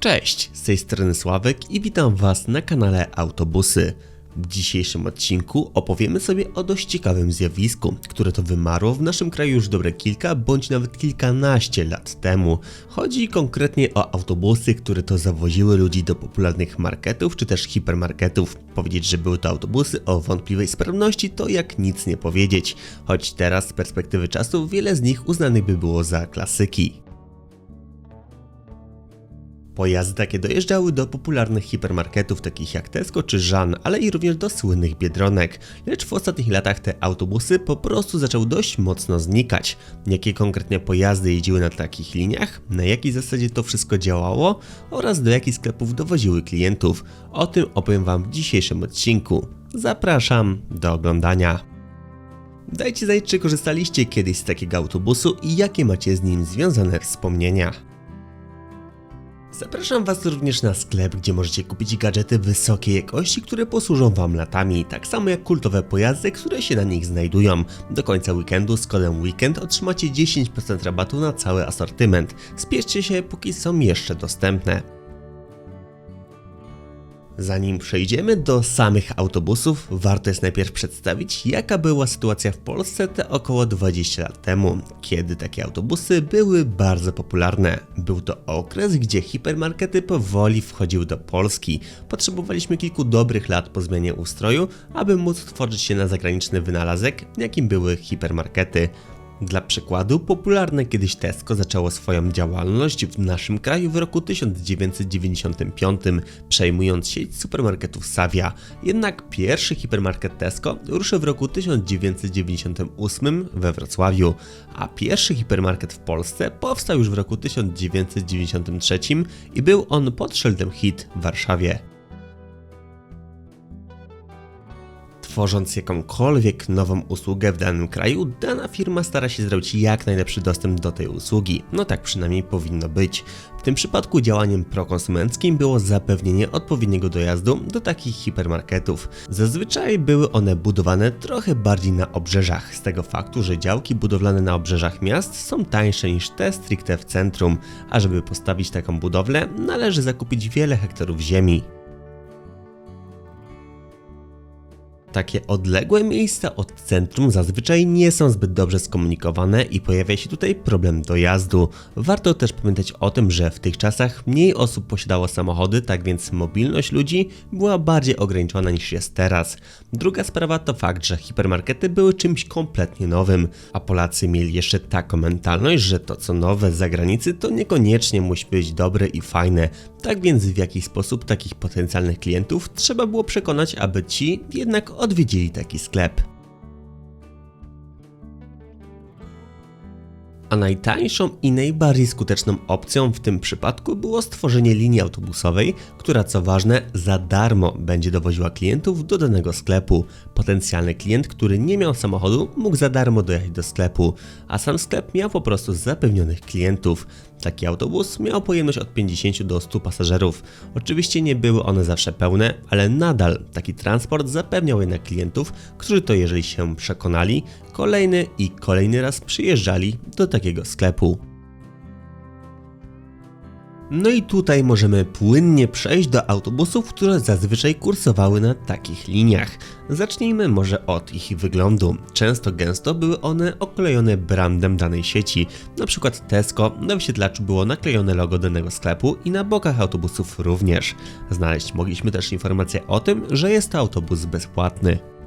Cześć, z tej strony Sławek i witam Was na kanale Autobusy. W dzisiejszym odcinku opowiemy sobie o dość ciekawym zjawisku, które to wymarło w naszym kraju już dobre kilka bądź nawet kilkanaście lat temu. Chodzi konkretnie o autobusy, które to zawoziły ludzi do popularnych marketów czy też hipermarketów. Powiedzieć, że były to autobusy o wątpliwej sprawności to jak nic nie powiedzieć, choć teraz z perspektywy czasu wiele z nich uznanych by było za klasyki. Pojazdy takie dojeżdżały do popularnych hipermarketów takich jak Tesco czy Żan, ale i również do słynnych Biedronek. Lecz w ostatnich latach te autobusy po prostu zaczęły dość mocno znikać. Jakie konkretnie pojazdy jeździły na takich liniach, na jakiej zasadzie to wszystko działało oraz do jakich sklepów dowoziły klientów. O tym opowiem Wam w dzisiejszym odcinku. Zapraszam do oglądania. Dajcie znać, czy korzystaliście kiedyś z takiego autobusu i jakie macie z nim związane wspomnienia. Zapraszam Was również na sklep, gdzie możecie kupić gadżety wysokiej jakości, które posłużą Wam latami, tak samo jak kultowe pojazdy, które się na nich znajdują. Do końca weekendu z kodem WEEKEND otrzymacie 10% rabatu na cały asortyment. Spieszcie się, póki są jeszcze dostępne. Zanim przejdziemy do samych autobusów, warto jest najpierw przedstawić, jaka była sytuacja w Polsce te około 20 lat temu, kiedy takie autobusy były bardzo popularne. Był to okres, gdzie hipermarkety powoli wchodziły do Polski. Potrzebowaliśmy kilku dobrych lat po zmianie ustroju, aby móc tworzyć się na zagraniczny wynalazek, jakim były hipermarkety. Dla przykładu, popularne kiedyś Tesco zaczęło swoją działalność w naszym kraju w roku 1995, przejmując sieć supermarketów Savia. Jednak pierwszy hipermarket Tesco ruszył w roku 1998 we Wrocławiu, a pierwszy hipermarket w Polsce powstał już w roku 1993 i był on pod szyldem HIT w Warszawie. Tworząc jakąkolwiek nową usługę w danym kraju, dana firma stara się zrobić jak najlepszy dostęp do tej usługi. No tak przynajmniej powinno być. W tym przypadku działaniem prokonsumenckim było zapewnienie odpowiedniego dojazdu do takich hipermarketów. Zazwyczaj były one budowane trochę bardziej na obrzeżach, z tego faktu, że działki budowlane na obrzeżach miast są tańsze niż te stricte w centrum, a żeby postawić taką budowlę, należy zakupić wiele hektarów ziemi. Takie odległe miejsca od centrum zazwyczaj nie są zbyt dobrze skomunikowane i pojawia się tutaj problem dojazdu. Warto też pamiętać o tym, że w tych czasach mniej osób posiadało samochody, tak więc mobilność ludzi była bardziej ograniczona niż jest teraz. Druga sprawa to fakt, że hipermarkety były czymś kompletnie nowym, a Polacy mieli jeszcze taką mentalność, że to co nowe z zagranicy to niekoniecznie musi być dobre i fajne. Tak więc w jakiś sposób takich potencjalnych klientów trzeba było przekonać, aby ci jednak odwiedzili taki sklep. A najtańszą i najbardziej skuteczną opcją w tym przypadku było stworzenie linii autobusowej, która co ważne za darmo będzie dowoziła klientów do danego sklepu. Potencjalny klient, który nie miał samochodu, mógł za darmo dojechać do sklepu, a sam sklep miał po prostu zapewnionych klientów. Taki autobus miał pojemność od 50 do 100 pasażerów. Oczywiście nie były one zawsze pełne, ale nadal taki transport zapewniał jednak klientów, którzy to jeżeli się przekonali, kolejny i kolejny raz przyjeżdżali do takiego sklepu. No i tutaj możemy płynnie przejść do autobusów, które zazwyczaj kursowały na takich liniach. Zacznijmy może od ich wyglądu. Często gęsto były one oklejone brandem danej sieci. Na przykład Tesco na wyświetlaczu było naklejone logo danego sklepu i na bokach autobusów również. Znaleźć mogliśmy też informację o tym, że jest to autobus bezpłatny.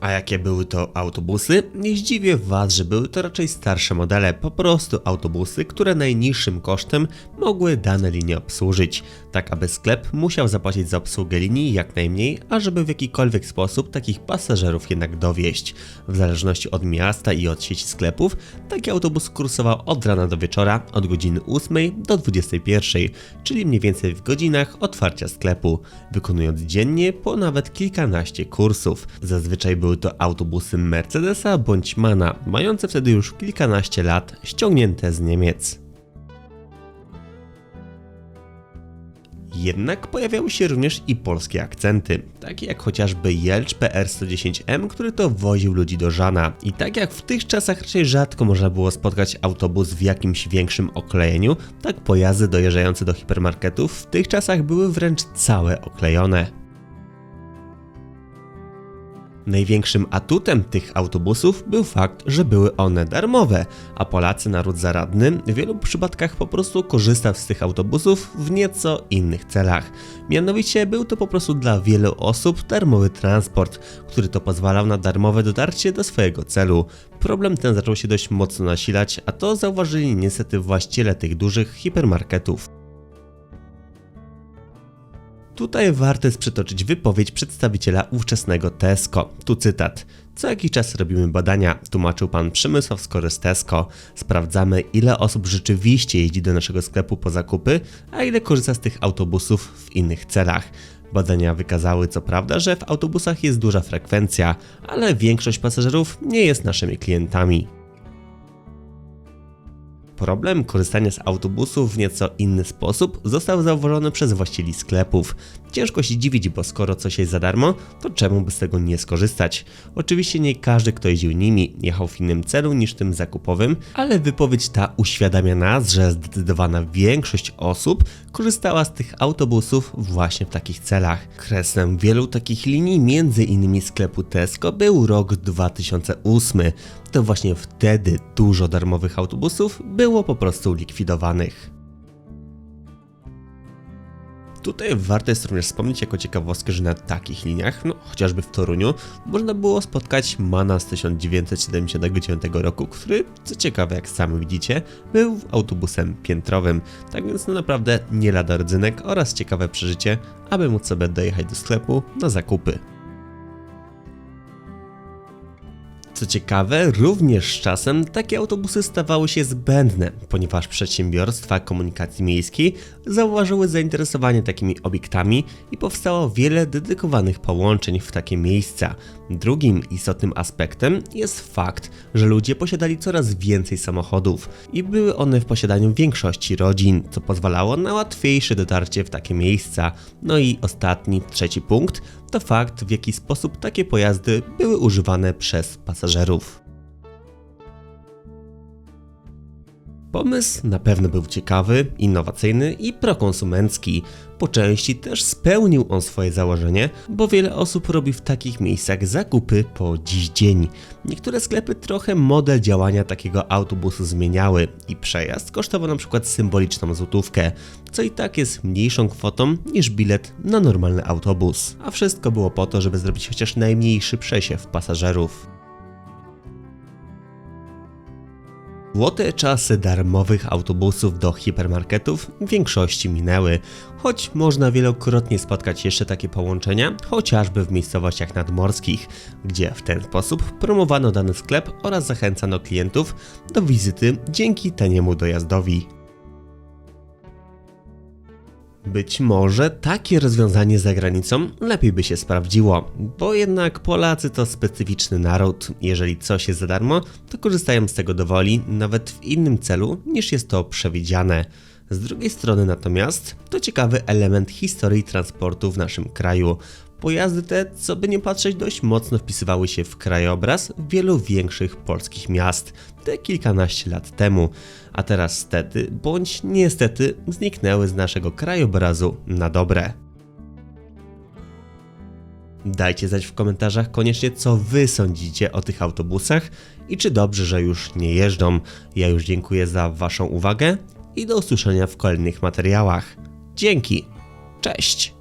A jakie były to autobusy? Nie zdziwię Was, że były to raczej starsze modele, po prostu autobusy, które najniższym kosztem mogły dane linie obsłużyć, tak aby sklep musiał zapłacić za obsługę linii jak najmniej, a żeby w jakikolwiek sposób takich pasażerów jednak dowieść. W zależności od miasta i od sieci sklepów, taki autobus kursował od rana do wieczora, od godziny 8 do 21, czyli mniej więcej w godzinach otwarcia sklepu, wykonując dziennie po nawet kilkanaście kursów. Zazwyczaj były to autobusy Mercedesa bądź Mana, mające wtedy już kilkanaście lat, ściągnięte z Niemiec. Jednak pojawiały się również i polskie akcenty, takie jak chociażby Jelcz PR110M, który to woził ludzi do Żana. I tak jak w tych czasach raczej rzadko można było spotkać autobus w jakimś większym oklejeniu, tak pojazdy dojeżdżające do hipermarketów w tych czasach były wręcz całe oklejone. Największym atutem tych autobusów był fakt, że były one darmowe, a Polacy, naród zaradny, w wielu przypadkach po prostu korzystał z tych autobusów w nieco innych celach. Mianowicie był to po prostu dla wielu osób darmowy transport, który to pozwalał na darmowe dotarcie do swojego celu. Problem ten zaczął się dość mocno nasilać, a to zauważyli niestety właściciele tych dużych hipermarketów. Tutaj warto jest przytoczyć wypowiedź przedstawiciela ówczesnego Tesco. Tu cytat. Co jakiś czas robimy badania, tłumaczył pan Przemysław Skory z Tesco. Sprawdzamy, ile osób rzeczywiście jeździ do naszego sklepu po zakupy, a ile korzysta z tych autobusów w innych celach. Badania wykazały co prawda, że w autobusach jest duża frekwencja, ale większość pasażerów nie jest naszymi klientami. Problem korzystania z autobusów w nieco inny sposób został zauważony przez właścicieli sklepów. Ciężko się dziwić, bo skoro coś jest za darmo, to czemu by z tego nie skorzystać? Oczywiście nie każdy, kto jeździł nimi, jechał w innym celu niż tym zakupowym, ale wypowiedź ta uświadamia nas, że zdecydowana większość osób korzystała z tych autobusów właśnie w takich celach. Kresem wielu takich linii, między innymi sklepu Tesco, był rok 2008. To właśnie wtedy dużo darmowych autobusów było po prostu likwidowanych. Tutaj warto jest również wspomnieć jako ciekawostkę, że na takich liniach, no chociażby w Toruniu, można było spotkać Mana z 1979 roku, który, co ciekawe jak sami widzicie, był autobusem piętrowym. Tak więc no naprawdę nie lada rdzynek oraz ciekawe przeżycie, aby móc sobie dojechać do sklepu na zakupy. Co ciekawe, również z czasem takie autobusy stawały się zbędne, ponieważ przedsiębiorstwa komunikacji miejskiej zauważyły zainteresowanie takimi obiektami i powstało wiele dedykowanych połączeń w takie miejsca. Drugim istotnym aspektem jest fakt, że ludzie posiadali coraz więcej samochodów i były one w posiadaniu większości rodzin, co pozwalało na łatwiejsze dotarcie w takie miejsca. No i ostatni, trzeci punkt to fakt, w jaki sposób takie pojazdy były używane przez pasażerów. Pomysł na pewno był ciekawy, innowacyjny i prokonsumencki. Po części też spełnił on swoje założenie, bo wiele osób robi w takich miejscach zakupy po dziś dzień. Niektóre sklepy trochę model działania takiego autobusu zmieniały i przejazd kosztował przykład symboliczną złotówkę, co i tak jest mniejszą kwotą niż bilet na normalny autobus. A wszystko było po to, żeby zrobić chociaż najmniejszy przesiew pasażerów. Złote czasy darmowych autobusów do hipermarketów w większości minęły, choć można wielokrotnie spotkać jeszcze takie połączenia, chociażby w miejscowościach nadmorskich, gdzie w ten sposób promowano dany sklep oraz zachęcano klientów do wizyty dzięki taniemu dojazdowi. Być może takie rozwiązanie za granicą lepiej by się sprawdziło, bo jednak Polacy to specyficzny naród. Jeżeli coś jest za darmo, to korzystają z tego dowoli, nawet w innym celu niż jest to przewidziane. Z drugiej strony natomiast to ciekawy element historii transportu w naszym kraju. Pojazdy te, co by nie patrzeć, dość mocno wpisywały się w krajobraz wielu większych polskich miast, te kilkanaście lat temu, a teraz stety bądź niestety zniknęły z naszego krajobrazu na dobre. Dajcie znać w komentarzach koniecznie, co wy sądzicie o tych autobusach i czy dobrze, że już nie jeżdżą. Ja już dziękuję za waszą uwagę i do usłyszenia w kolejnych materiałach. Dzięki. Cześć.